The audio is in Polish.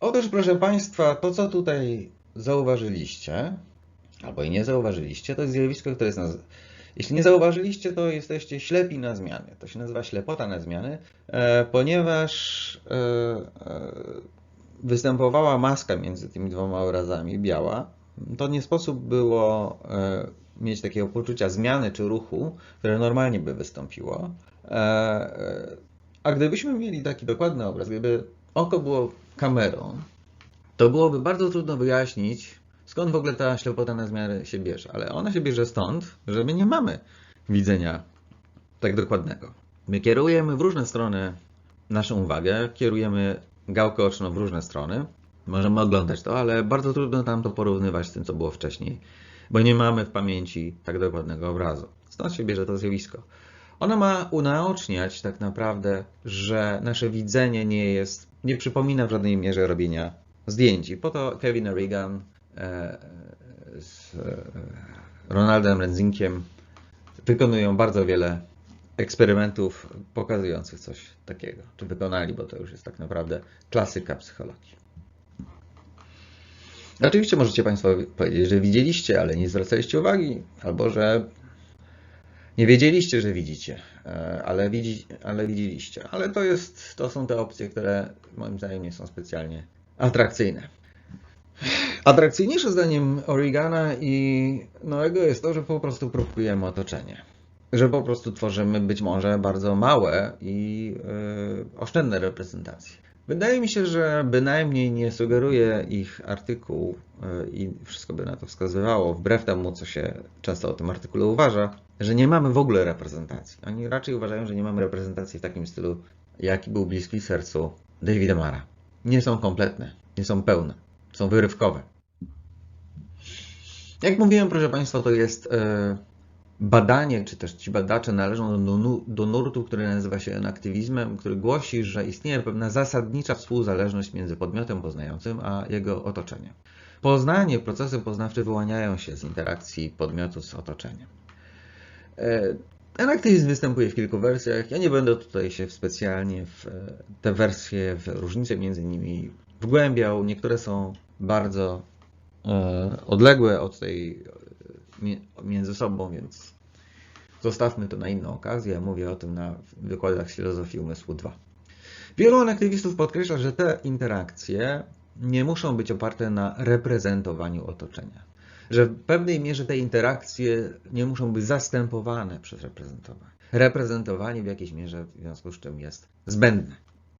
Otóż, proszę Państwa, to co tutaj zauważyliście, albo i nie zauważyliście, to jest zjawisko, które jest naz... Jeśli nie zauważyliście, to jesteście ślepi na zmiany. To się nazywa ślepota na zmiany, e, ponieważ e, e, występowała maska między tymi dwoma obrazami, biała. To nie sposób było mieć takiego poczucia zmiany czy ruchu, które normalnie by wystąpiło. A gdybyśmy mieli taki dokładny obraz, gdyby oko było kamerą, to byłoby bardzo trudno wyjaśnić, skąd w ogóle ta ślepota na zmianę się bierze. Ale ona się bierze stąd, że my nie mamy widzenia tak dokładnego. My kierujemy w różne strony naszą uwagę, kierujemy gałkę oczną w różne strony. Możemy oglądać to, ale bardzo trudno nam to porównywać z tym, co było wcześniej, bo nie mamy w pamięci tak dokładnego obrazu. Stąd się bierze to zjawisko. Ono ma unaoczniać tak naprawdę, że nasze widzenie nie jest, nie przypomina w żadnej mierze robienia zdjęć. I po to Kevin Reagan e, z e, Ronaldem Renzinkiem wykonują bardzo wiele eksperymentów pokazujących coś takiego. Czy wykonali, bo to już jest tak naprawdę klasyka psychologii. Oczywiście możecie Państwo powiedzieć, że widzieliście, ale nie zwracaliście uwagi, albo że nie wiedzieliście, że widzicie, e, ale, widzi, ale widzieliście. Ale to, jest, to są te opcje, które moim zdaniem nie są specjalnie atrakcyjne. Atrakcyjniejsze zdaniem Origana i Noego jest to, że po prostu próbujemy otoczenie. Że po prostu tworzymy być może bardzo małe i yy, oszczędne reprezentacje. Wydaje mi się, że bynajmniej nie sugeruje ich artykuł yy, i wszystko by na to wskazywało, wbrew temu, co się często o tym artykule uważa, że nie mamy w ogóle reprezentacji. Oni raczej uważają, że nie mamy reprezentacji w takim stylu, jaki był bliski sercu Davida Mara. Nie są kompletne, nie są pełne, są wyrywkowe. Jak mówiłem, proszę Państwa, to jest e, badanie, czy też ci badacze należą do, do nurtu, który nazywa się enaktywizmem, który głosi, że istnieje pewna zasadnicza współzależność między podmiotem poznającym a jego otoczeniem. Poznanie, procesy poznawcze wyłaniają się z interakcji podmiotu z otoczeniem. E, Enaktywizm występuje w kilku wersjach. Ja nie będę tutaj się specjalnie w e, te wersje, w różnice między nimi wgłębiał. Niektóre są bardzo e, odległe od tej mi- między sobą, więc zostawmy to na inną okazję. Mówię o tym na wykładach z filozofii umysłu 2. Wielu enaktywistów podkreśla, że te interakcje nie muszą być oparte na reprezentowaniu otoczenia że w pewnej mierze te interakcje nie muszą być zastępowane przez reprezentowanie. Reprezentowanie w jakiejś mierze w związku z czym jest zbędne.